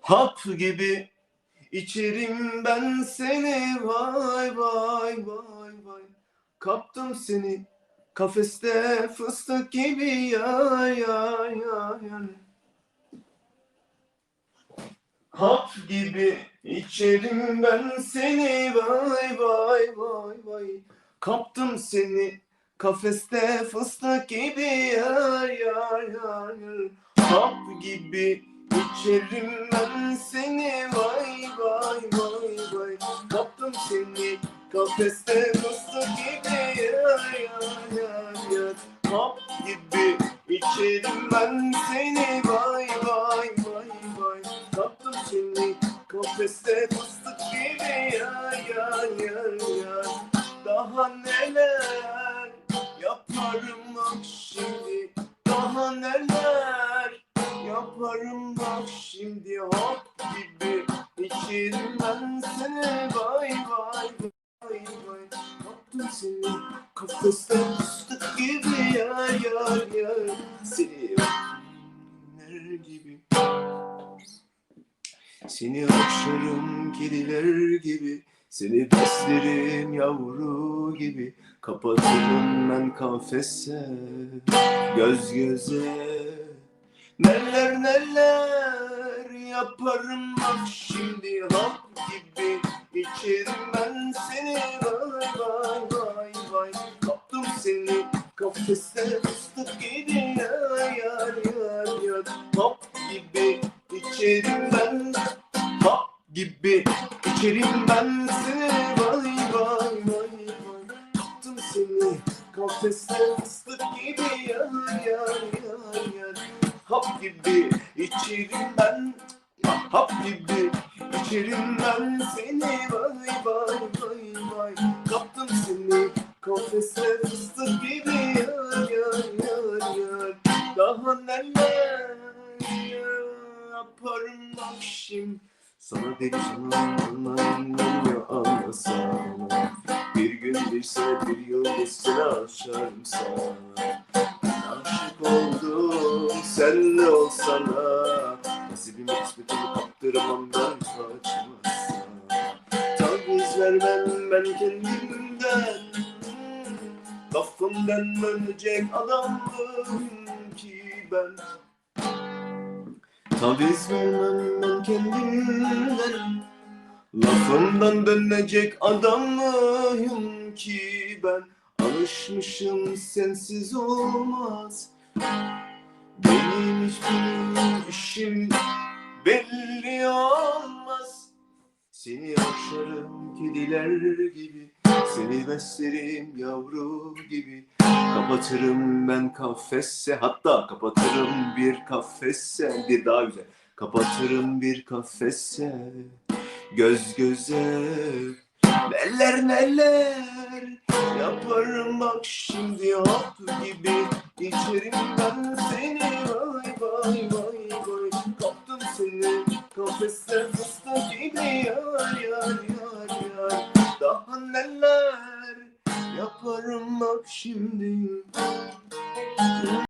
Hap gibi içerim ben seni. Vay vay vay vay. Kaptım seni kafeste fıstık gibi. Ya ya ya ya Hap gibi içerim ben seni. Vay vay vay vay. Kaptım seni kafeste fıstık gibi ya ya ya ya Hap gibi içerim ben seni vay vay vay vay. Kaptım seni kafeste fıstık gibi ya ya ya ya Hap gibi içerim ben seni vay vay vay vay. Kaptım seni kafeste fıstık gibi ya ya ya ya Daha neler yaparım bak şimdi Hop gibi. İçerim ben seni vay vay vay vay. Kaptım seni kafeste fıstık gibi ya ya ya Seni ner gibi. Seni okşarım kediler gibi. Seni beslerim yavru gibi. Kapatırım ben kafese Göz göze Neler neler yaparım bak şimdi Hap gibi. İçerim ben seni Vay vay vay vay. Kaptım seni kafeste fıstık gibi ya ya ya ya Hap gibi içerim ben Hap gibi içerim ben seni Vay vay vay vay. Kaptım seni kafeste fıstık gibi ya ya ya ya Hap gibi içerim ben. Hap gibi içerim ben seni. Vay vay vay vay. Kaptım seni kafeste fıstık gibi. Ya ya ya ya Daha neler yaparım bak şimdi? Sana deli canım ya anlasana Bir gün geçse bir yıl geçse aşarım sana Aşık oldum ne olsana Nasibimi kısmetimi kaptıramam ben kaçmazsa Taviz vermem ben kendimden. Lafımdan dönecek adamım ki ben. Taviz vermem ben kendimden. Lafımdan dönecek adamım ki ben. Alışmışım sensiz olmaz Benim hiçbir işim belli olmaz. Seni okşarım kediler gibi Seni beslerim yavru gibi. Kapatırım ben kafese Hatta kapatırım bir kafese Bir daha güzel. Kapatırım bir kafese Göz göze Neler neler Yaparım bak şimdi hap gibi İçerim ben seni. Vay vay vay vay. Kaptım seni. Kafeste fıstık gibi. Yar yar yar yar. Daha neler yaparım bak şimdi